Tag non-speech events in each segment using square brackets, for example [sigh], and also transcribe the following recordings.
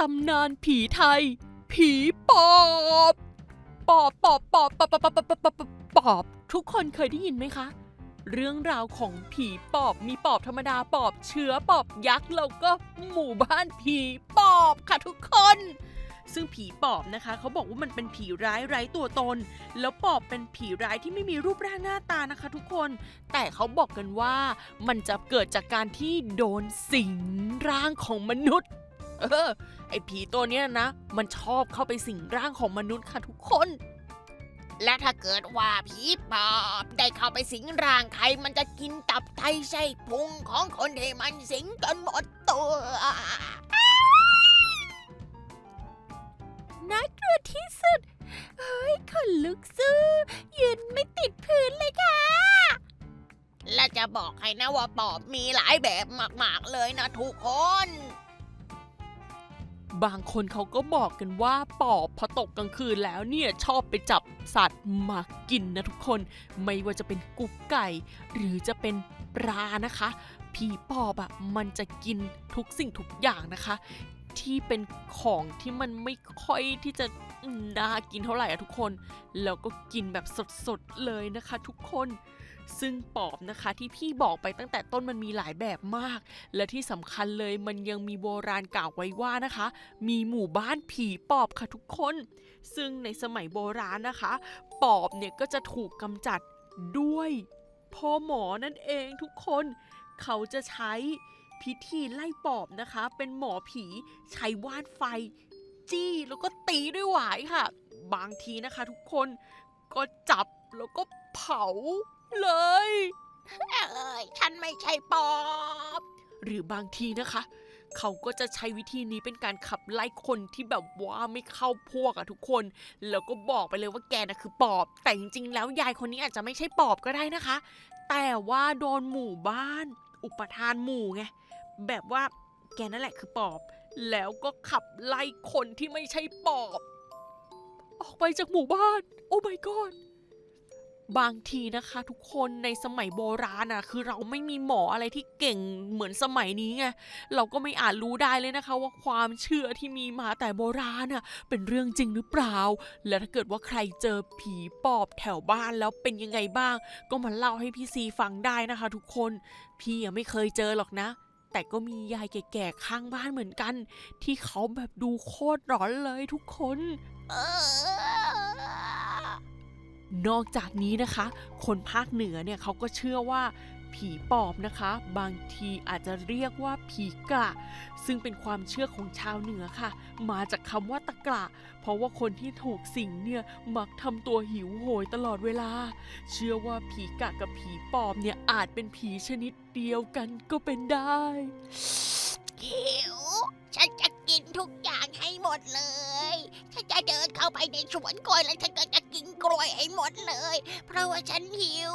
ตำนานผีไทย ผีปอบปอบปอบปอบปอบปอบปอบปอบปอบปอบ ทุกคนเคยได้ยินไหมคะ เรื่องราวของผีปอบมีปอบธรรมดาปอบเชื้อปอบยักษ์แล้วก็หมู่บ้านผีปอบค่ะทุกคน ซึ่งผีปอบนะคะ เขาบอกว่ามันเป็นผีร้ายไร้ตัวตน แล้วปอบเป็นผีร้ายที่ไม่มีรูปร่างหน้าตานะคะ ทุกคน แต่เขาบอกกันว่ามันจะเกิดจากการที่โดนสิงร่างของมนุษย์ เออ ไอผีตัวเนี้ยนะ มันชอบเข้าไปสิงร่างของมนุษย์ค่ะทุกคน และถ้าเกิดว่าผีปอบได้เข้าไปสิงร่างใครมันจะกินตับไตไส้พุงของคนที่มันสิงจนหมดตัว น่ากลัวที่สุด เฮ้ยขนลุกสู้ยืนไม่ติดพื้นเลยค่ะ และจะบอกให้นะว่าปอบมีหลายแบบมาก ๆ เลยนะทุกคน บางคนเขาก็บอกกันว่าปอบพอตกกลางคืนแล้วเนี่ยชอบไปจับสัตว์มากินนะทุกคน ไม่ว่าจะเป็นกุ๊กไก่ หรือจะเป็นปลานะคะ ผีปอบอะ่ะมันจะกินทุกสิ่งทุกอย่างนะคะ ที่เป็นของที่มันไม่ค่อยที่จะน่ากินเท่าไหร่อะทุกคน แล้วก็กินแบบสดๆเลยนะคะ ทุกคน ซึ่งปอบนะคะที่พี่บอกไปตั้งแต่ต้นมันมีหลายแบบมาก และที่สำคัญเลยมันยังมีโบราณกล่าวไว้ว่านะคะ มีหมู่บ้านผีปอบค่ะทุกคน ซึ่งในสมัยโบราณนะคะ ปอบเนี่ยก็จะถูกกำจัดด้วยพ่อหมอนั่นเองทุกคน เขาจะใช้พิธีไล่ปอบนะคะ เป็นหมอผีใช้ว่านไฟ จี้แล้วก็ตีด้วยหวายค่ะ บางทีนะคะทุกคนก็จับแล้วก็เผา เลย เอ้ยฉันไม่ใช่ปอบ หรือบางทีนะคะ เขาก็จะใช้วิธีนี้เป็นการขับไล่คนที่แบบว่าไม่เข้าพวกอะทุกคน แล้วก็บอกไปเลยว่าแกน่ะคือปอบ แต่จริงๆแล้วยายคนนี้อาจจะไม่ใช่ปอบก็ได้นะคะ แต่ว่าโดนหมู่บ้าน อุปทานหมู่ไงแบบว่าแกนั่นแหละคือปอบ แล้วก็ขับไล่คนที่ไม่ใช่ปอบ ออกไปจากหมู่บ้าน โอ้ my god บางทีนะคะทุกคนในสมัยโบราณอะคือเราไม่มีหมออะไรที่เก่งเหมือนสมัยนี้ไงเราก็ไม่อาจรู้ได้เลยนะคะ ว่าความเชื่อที่มีมาแต่โบราณอะเป็นเรื่องจริงหรือเปล่า และถ้าเกิดว่าใครเจอผีปอบแถวบ้านแล้วเป็นยังไงบ้าง ก็มาเล่าให้พี่ซีฟังได้นะคะ ทุกคนพี่ยังไม่เคยเจอหรอกนะแต่ก็มียายแก่ๆข้างบ้านเหมือนกัน ที่เขาแบบดูโคตรร้อนเลยทุกคน เออ นอกจากนี้นะคะ คนภาคเหนือเนี่ยเขาก็เชื่อว่าผีปอบนะคะ บางทีอาจจะเรียกว่าผีกระซึ่งเป็นความเชื่อของชาวเหนือค่ะ มาจากคำว่าตะกระเพราะว่าคนที่ถูกสิงเนี่ยมักทำตัวหิวโหยตลอดเวลา เชื่อว่าผีกะกับผีปอบเนี่ยอาจเป็นผีชนิดเดียวกันก็เป็นได้หิวฉันจะกินทุกอย่าง หมดเลย ฉันจะเดินเข้าไปในสวนกล้วยแล้วฉันก็จะกินกล้วยให้หมดเลย เพราะว่าฉันหิว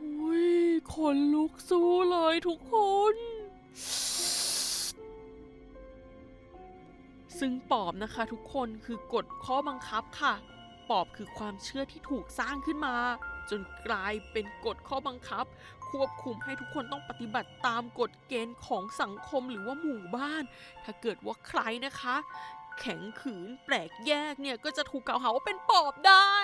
อุ้ยคนลุกสู้เลยทุกคน ซึ่งปอบนะคะทุกคนคือกฎข้อบังคับค่ะ ปอบคือความเชื่อที่ถูกสร้างขึ้นมา จนกลายเป็นกฎข้อบังคับ ควบคุมให้ทุกคนต้องปฏิบัติตามกฎเกณฑ์ของสังคมหรือว่าหมู่บ้าน ถ้าเกิดว่าใครนะคะ แข็งขืนแปลกแยกเนี่ยก็จะถูกกล่าวหาว่าเป็นปอบได้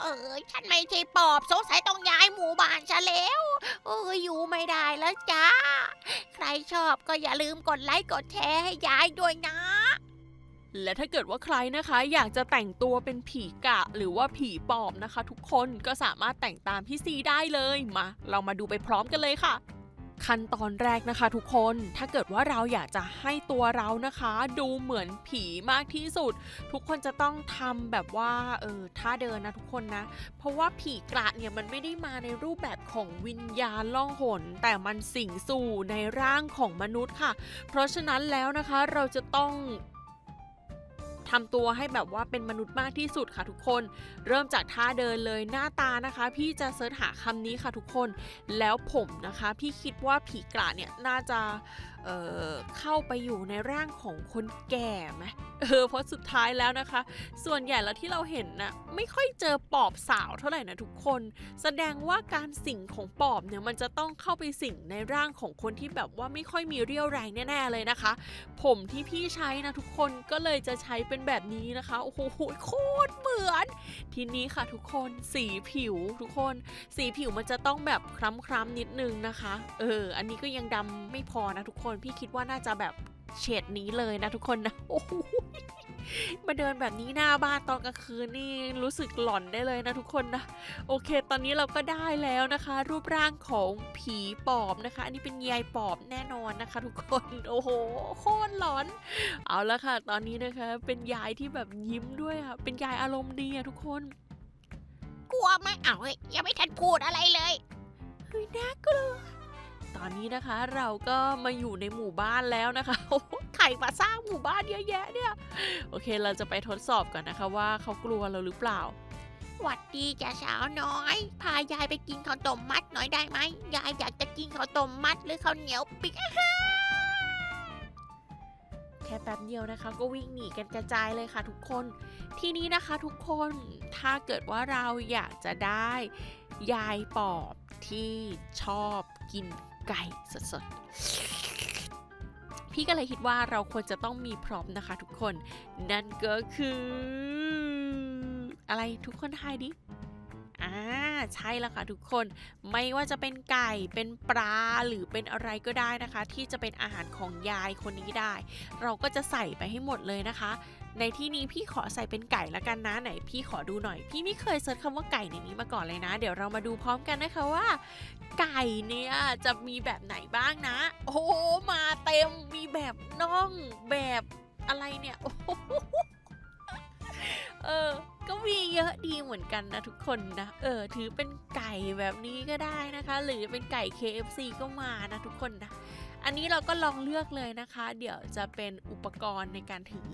เออฉันไม่ใช่ปอบสงสัยต้องย้ายหมู่บ้านฉันแล้ว เอออยู่ไม่ได้แล้วจ้า ใครชอบก็อย่าลืมกดไลค์กดแชร์ให้ย้ายด้วยนะ และถ้าเกิดว่าใครนะคะอยากจะแต่งตัวเป็นผีกะหรือว่าผีปอบนะคะ ทุกคนก็สามารถแต่งตามพี่ซีได้เลยมา เรามาดูไปพร้อมกันเลยค่ะ ขั้นตอนแรกนะคะทุกคนถ้าเกิดว่าเราอยากจะให้ตัวเรานะคะ ดูเหมือนผีมากที่สุด ทุกคนจะต้องทำแบบว่าเออท่าเดินนะทุกคนนะ เพราะว่าผีกระเนี่ยมันไม่ได้มาในรูปแบบของวิญญาณล่องหนแต่มันสิงสู่ในร่างของมนุษย์ค่ะ เพราะฉะนั้นแล้วนะคะเราจะต้อง ทำตัวให้แบบว่าเป็นมนุษย์มากที่สุดค่ะทุกคน เริ่มจากท่าเดินเลยหน้าตานะคะ พี่จะเสิร์ชหาคำนี้ค่ะทุกคน แล้วผมนะคะ พี่คิดว่าผีกระเนี่ยน่าจะ เอ่อเข้าไปอยู่ในร่างของคนแก่ไหมเออเพราะสุดท้ายแล้วนะคะ ส่วนใหญ่แล้วที่เราเห็นนะไม่ค่อยเจอปอบสาวเท่าไหร่นะทุกคน แสดงว่าการสิ่งของปอบเนี่ยมันจะต้องเข้าไปสิ่งในร่างของคนที่แบบว่าไม่ค่อยมีเรี่ยวแรงแน่ๆเลยนะคะ ผมที่พี่ใช้นะทุกคนก็เลยจะใช้เป็นแบบนี้นะคะโอ้โหโคตรเหมือน ทีนี้ค่ะทุกคนสีผิวทุกคน สีผิวมันจะต้องแบบคล้ำๆนิดนึงนะคะ เออ อันนี้ก็ยังดำไม่พอนะทุกคนพี่คิดว่าน่าจะแบบเฉดนี้เลยนะทุกคนนะโอ้โหมาเดินแบบนี้หน้าบ้านตอนกลางคืนนี่รู้สึกหลอนได้เลยนะทุกคนนะ โอเค ตอนนี้เราก็ได้แล้วนะคะ รูปร่างของผีปอบนะคะ อันนี้เป็นยายปอบแน่นอนนะคะ ทุกคนโอ้โหโคตรหลอน เอาละค่ะ ตอนนี้นะคะเป็นยายที่แบบยิ้มด้วยค่ะเป็นยายอารมณ์ดีอะทุกคน กลัวไหมอ้าวเฮ้ยยังไม่ทันพูดอะไร นี้นะคะ เราก็มาอยู่ในหมู่บ้านแล้วนะคะโอ้โหใครมาสร้างหมู่บ้านเยอะแยะเนี่ย โอเคเราจะไปทดสอบก่อนนะคะว่าเขากลัวเราหรือเปล่าหวัดดีจ้ะสาวน้อย พายายไปกินข้าวต้มมัดหน่อยได้ไหมยายอยากจะกินข้าวต้มมัดหรือข้าวเหนียวปิกแค่แป๊บเดียวนะคะ ก็วิ่งหนีกันกระจายเลยค่ะทุกคน ทีนี้นะคะทุกคนถ้าเกิดว่าเราอยากจะได้ยายปอบที่ชอบกิน ไก่สดๆ พี่ก็เลยคิดว่าเราควรจะต้องมีพร้อมนะคะทุกคน นั่นก็คือ อะไรทุกคนทายดิอ่าใช่แล้วค่ะทุกคนไม่ว่าจะเป็นไก่เป็นปลาหรือเป็นอะไรก็ได้นะคะ ที่จะเป็นอาหารของยายคนนี้ได้ เราก็จะใส่ไปให้หมดเลยนะคะ ในที่นี้พี่ขอใส่เป็นไก่ละกันนะไหนพี่ขอดูหน่อย พี่ไม่เคยเซิร์ชคำว่าไก่ในนี้มาก่อนเลยนะ เดี๋ยวเรามาดูพร้อมกันนะคะว่า ไก่เนี่ยจะมีแบบไหนบ้างนะ โอ้มาเต็มมีแบบน่องแบบอะไรเนี่ยโอ้โห เออ ก็มีเยอะดีเหมือนกันนะทุกคนนะ เออ ถือเป็นไก่แบบนี้ก็ได้นะคะ หรือเป็นไก่ KFC ก็มานะทุกคนนะ อันนี้เราก็ลองเลือกเลยนะคะ เดี๋ยวจะเป็นอุปกรณ์ในการถือ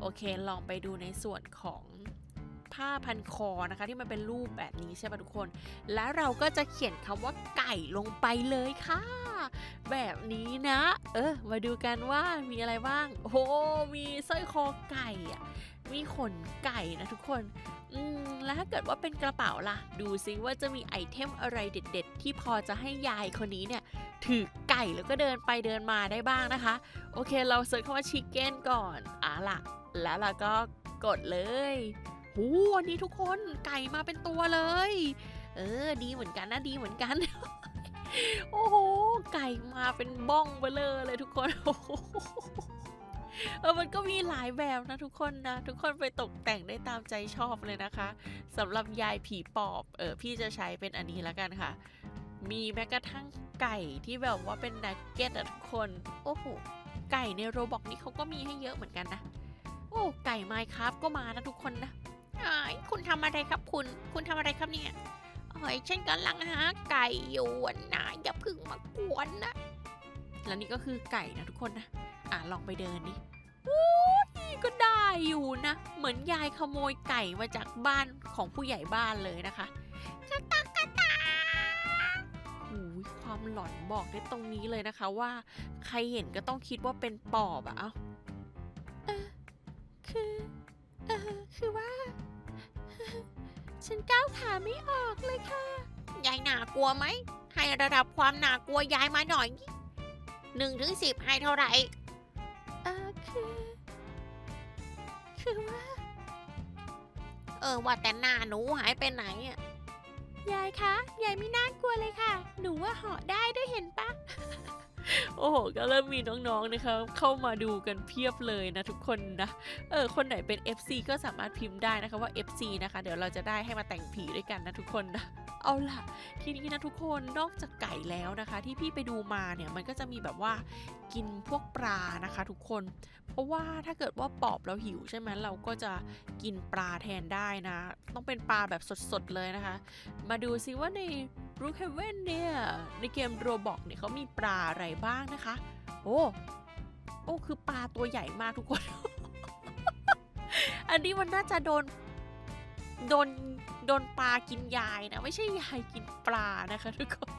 โอเค ลองไปดูในส่วนของ ผ้าพันคอนะคะ ที่มันเป็นรูปแบบนี้ใช่ปะทุกคน แล้วเราก็จะเขียนคำว่าไก่ลงไปเลยค่ะ แบบนี้นะ เออ มาดูกันว่ามีอะไรบ้าง โอ้มีสร้อยคอไก่อะมีขนไก่นะทุกคน อืม แล้วถ้าเกิดว่าเป็นกระเป๋าล่ะ ดูซิว่าจะมีไอเทมอะไรเด็ด ๆ ที่พอจะให้ยายคนนี้เนี่ย ถือไก่แล้วก็เดินไปเดินมาได้บ้างนะคะ โอเค เราเซิร์ชคำว่าชิคเก้นก่อนอะล่ะ แล้วเราก็กดเลย หูวันนี้ทุกคนไก่มาเป็นตัวเลย เออ ดีเหมือนกันนะดีเหมือนกัน โอ้โห ไก่มาเป็นบ้องเบลอเลยทุกคนโอ้โหเออมันก็มีหลายแบบนะทุกคนนะ ทุกคนไปตกแต่งได้ตามใจชอบเลยนะคะสำหรับยายผีปอบ เออพี่จะใช้เป็นอันนี้แล้วกันค่ะ มีแม้กระทั่งไก่ที่แบบว่าเป็นนักเก็ตอะทุกคน โอ้โห ไก่ในโรบอกนี่เขาก็มีให้เยอะเหมือนกันนะ โอ้ ไก่ไมค์ครับก็มานะทุกคนนะ อ้คุณทำอะไรครับคุณ คุณทำอะไรครับเนี่ยโอ้ยฉันกำลังหาไก่อยู่นะอย่าเพึ่งมากวนนะ แล้วนี่ก็คือไก่นะทุกคนนะ อะลองไปเดินดิโอ้ยก็ได้อยู่นะ เหมือนยายขโมยไก่มาจากบ้านของผู้ใหญ่บ้านเลยนะคะกระตากกระตาหูยความหลอนบอกได้ตรงนี้เลยนะคะว่า ใครเห็นก็ต้องคิดว่าเป็นปอบอะเอ้าเออคือ เออคือว่า ฉันก้าวขาไม่ออกเลยค่ะ ยายน่ากลัวไหม ให้ระดับความน่ากลัวยายมาหน่อยหนึ่งถึงสิบให้เท่าไหร่เออคือ คือว่า เออว่าแต่หน้าหนูหายไปไหนอะยายคะ ยายไม่น่ากลัวเลยค่ะ หนูว่าเหาะได้ด้วยเห็นปะ โอ้โห ก็เริ่มมีน้องๆนะคะเข้ามาดูกันเพียบเลยนะทุกคนนะ เออ คนไหนเป็น FC ก็สามารถพิมพ์ได้นะคะว่า FC นะคะ เดี๋ยวเราจะได้ให้มาแต่งผีด้วยกันนะทุกคนนะ เอาล่ะ ทีนี้นะทุกคน นอกจากไก่แล้วนะคะ ที่พี่ไปดูมาเนี่ยมันก็จะมีแบบว่ากินพวกปลานะคะทุกคน เพราะว่าถ้าเกิดว่าปอบเราหิวใช่ไหมเราก็จะกินปลาแทนได้นะ ต้องเป็นปลาแบบสดๆเลยนะคะ มาดูซิว่าใน r o o k h a v e n เนี่ย ในเกมโรบอกเนี่ยเขามีปลาอะไรบ้างนะคะ โอ้ โอ้ คือปลาตัวใหญ่มากทุกคน อันนี้มันน่าจะโดน โดน โดนปลากินยายนะ ไม่ใช่ยายกินปลานะคะทุกคน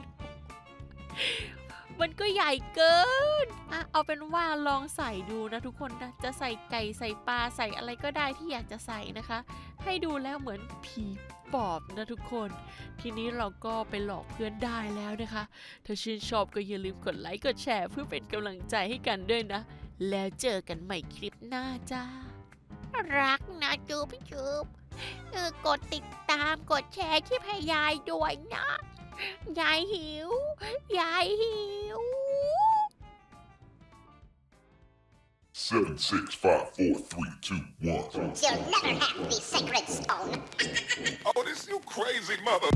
มันก็ใหญ่เกินอะเอาเป็นว่าลองใส่ดูนะทุกคนนะจะใส่ไก่ใส่ปลาใส่อะไรก็ได้ที่อยากจะใส่นะคะ ให้ดูแล้วเหมือนผีปอบนะทุกคน ทีนี้เราก็ไปหลอกเพื่อนได้แล้วนะคะ ถ้าชื่นชอบก็อย่าลืมกดไลค์กดแชร์เพื่อเป็นกำลังใจให้กันด้วยนะ แล้วเจอกันใหม่คลิปหน้าจ้ารักนะจูบจูบกดติดตามกดแชร์คลิปให้ยายด้วยนะ ยายหิว ยายหิว Seven, six, five, four, three, two, one. You'll never have the sacred stone. Oh, [laughs] this you crazy mother.